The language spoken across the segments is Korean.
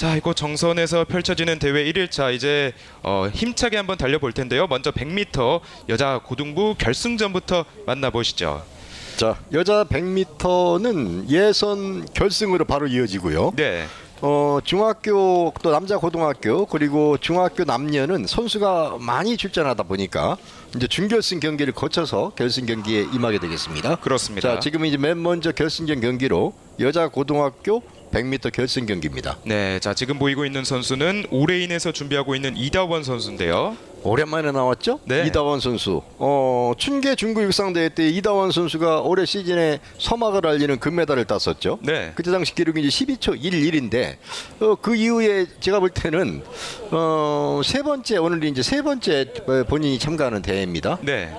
자, 이거 정선에서 펼쳐지는 대회 1일차 이제 어, 힘차게 한번 달려볼 텐데요. 먼저 100m 여자 고등부 결승전부터 만나보시죠. 자, 여자 100m는 예선 결승으로 바로 이어지고요. 네. 어, 중학교 또 남자 고등학교 그리고 중학교 남녀는 선수가 많이 출전하다 보니까 이제 준결승 경기를 거쳐서 결승 경기에 임하게 되겠습니다. 그렇습니다. 자, 지금 이제 맨 먼저 결승전 경기로 여자 고등학교 100m 결승 경기입니다. 네, 자 지금 보이고 있는 선수는 오레인에서 준비하고 있는 이다원 선수인데요. 오랜만에 나왔죠? 네. 이다원 선수. 어, 춘계 중구 육상대회 때 이다원 선수가 올해 시즌에 서막을 알리는 금메달을 땄었죠. 네. 그때 당시 기록이 이제 12초 11인데 어, 그 이후에 제가 볼 때는 어, 세 번째 오늘 이제 세 번째 어, 본인이 참가하는 대회입니다. 네.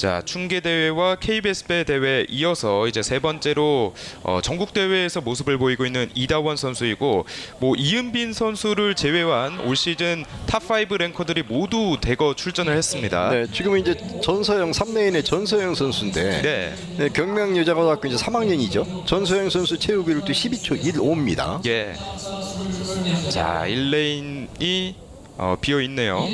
자 충계 대회와 KBS 배 대회 이어서 이제 세 번째로 어, 전국 대회에서 모습을 보이고 있는 이다원 선수이고 뭐 이은빈 선수를 제외한 올 시즌 탑5 랭커들이 모두 대거 출전을 했습니다. 네, 지금은 이제 전서영 3레인의 전서영 선수인데 네. 네, 경명 여자고등학교 이제 3학년이죠. 전서영 선수 체육 기록도 12초 15입니다. 예. 자 1레인이 어, 비어 있네요.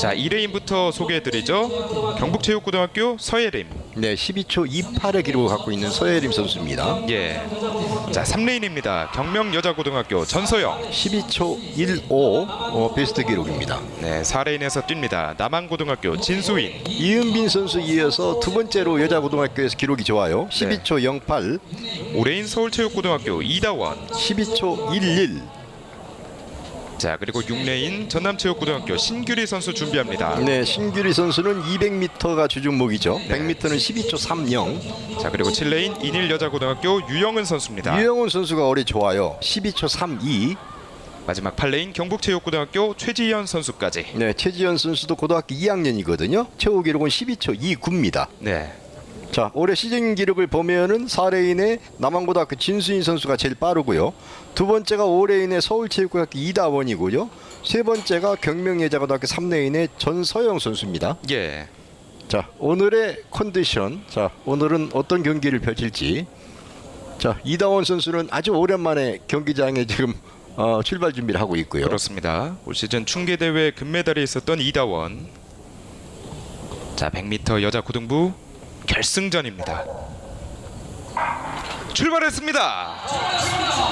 자 2레인부터 소개해드리죠. 경북체육고등학교 서예림. 네, 12초 28의 기록을 갖고 있는 서예림 선수입니다. 예. 자 3레인입니다. 경명여자고등학교 전서영. 12초 15 어, 베스트 기록입니다. 네 4레인에서 뜁니다. 남한고등학교 진수인. 이은빈 선수 이어서 두 번째로 여자 고등학교에서 기록이 좋아요. 12초 08, 5레인 서울체육고등학교 이다원. 12초 11. 자 그리고 6레인 전남체육고등학교 신규리 선수 준비합니다. 네, 신규리 선수는 200m가 주종목이죠. 100m는 12초 30. 자 그리고 7레인 인일 여자고등학교 유영은 선수입니다. 유영훈 선수가 올해 좋아요. 12초 32. 마지막 8레인 경북체육고등학교 최지현 선수까지. 네, 최지현 선수도 고등학교 2학년이거든요. 최고 기록은 12초 29입니다. 네. 자, 올해 시즌 기록을 보면은 4레인의 남한고등학교 진수인 선수가 제일 빠르고요. 두 번째가 5레인의 서울체육고등학교 이다원이고요. 세 번째가 경명예자고등학교 3레인의 전서영 선수입니다. 예. 자, 오늘의 컨디션. 자, 오늘은 어떤 경기를 펼칠지. 자, 이다원 선수는 아주 오랜만에 경기장에 지금 어, 출발 준비를 하고 있고요. 그렇습니다. 올 시즌 충계 대회 금메달이 있었던 이다원. 자, 100m 여자 고등부 결승전입니다. 출발했습니다.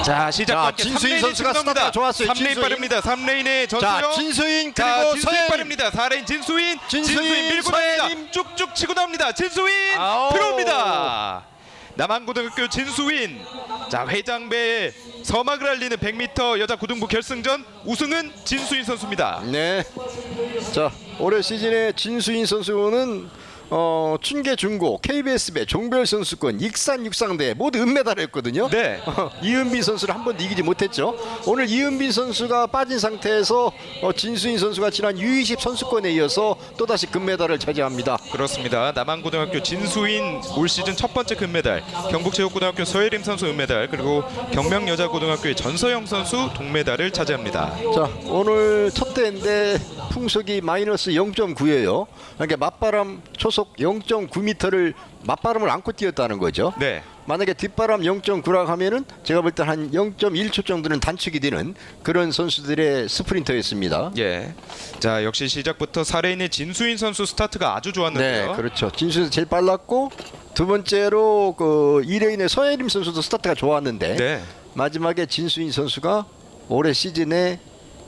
자, 시작. 진수인 3레인이 선수가. 스타트가 좋았어요. 3레인 진수인. 빠릅니다. 3레인의 자, 전수영. 진수인 자, 그리고 진수인. 빠릅니다. 4레인 진수인. 진수인, 밀고 서예림. 나옵니다. 쭉쭉 치고 나옵니다. 진수인 아오. 들어옵니다. 남한고등학교 진수인. 자, 회장배 서막을 알리는 100m 여자 고등부 결승전 우승은 진수인 선수입니다. 네. 자, 올해 시즌에 진수인 선수는 어, 춘계 중고, KBS배, 종별 선수권, 익산 육상대 모두 은메달을 했거든요. 네. 어, 이은빈 선수를 한 번도 이기지 못했죠. 오늘 이은빈 선수가 빠진 상태에서 어, 진수인 선수가 지난 U20 선수권에 이어서 또 다시 금메달을 차지합니다. 그렇습니다. 남한고등학교 진수인 올 시즌 첫 번째 금메달, 경북체육고등학교 서예림 선수 은메달, 그리고 경명여자고등학교의 전서영 선수 동메달을 차지합니다. 자, 오늘 첫 대인데 풍속이 마이너스 0.9예요. 그러니까 맞바람 초속 0.9m를 맞바람을 안고 뛰었다는 거죠. 네. 만약에 뒷바람 0.9라고 하면은 제가 볼 때 한 0.1초 정도는 단축이 되는 그런 선수들의 스프린터였습니다. 예. 자, 역시 시작부터 4레인의 진수인 선수 스타트가 아주 네, 좋았는데요. 그렇죠. 진수 제일 빨랐고 두 번째로 그 2레인의 서예림 선수도 스타트가 좋았는데 네. 마지막에 진수인 선수가 올해 시즌에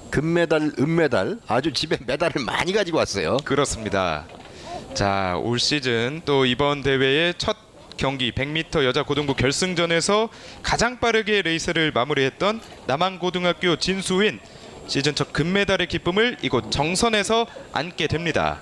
금메달, 은메달 아주 집에 메달을 많이 가지고 왔어요. 그렇습니다. 자, 올 시즌 또 이번 대회의 첫 경기 100m 여자 고등부 결승전에서 가장 빠르게 레이스를 마무리했던 남한고등학교 진수인 시즌 첫 금메달의 기쁨을 이곳 정선에서 안게 됩니다.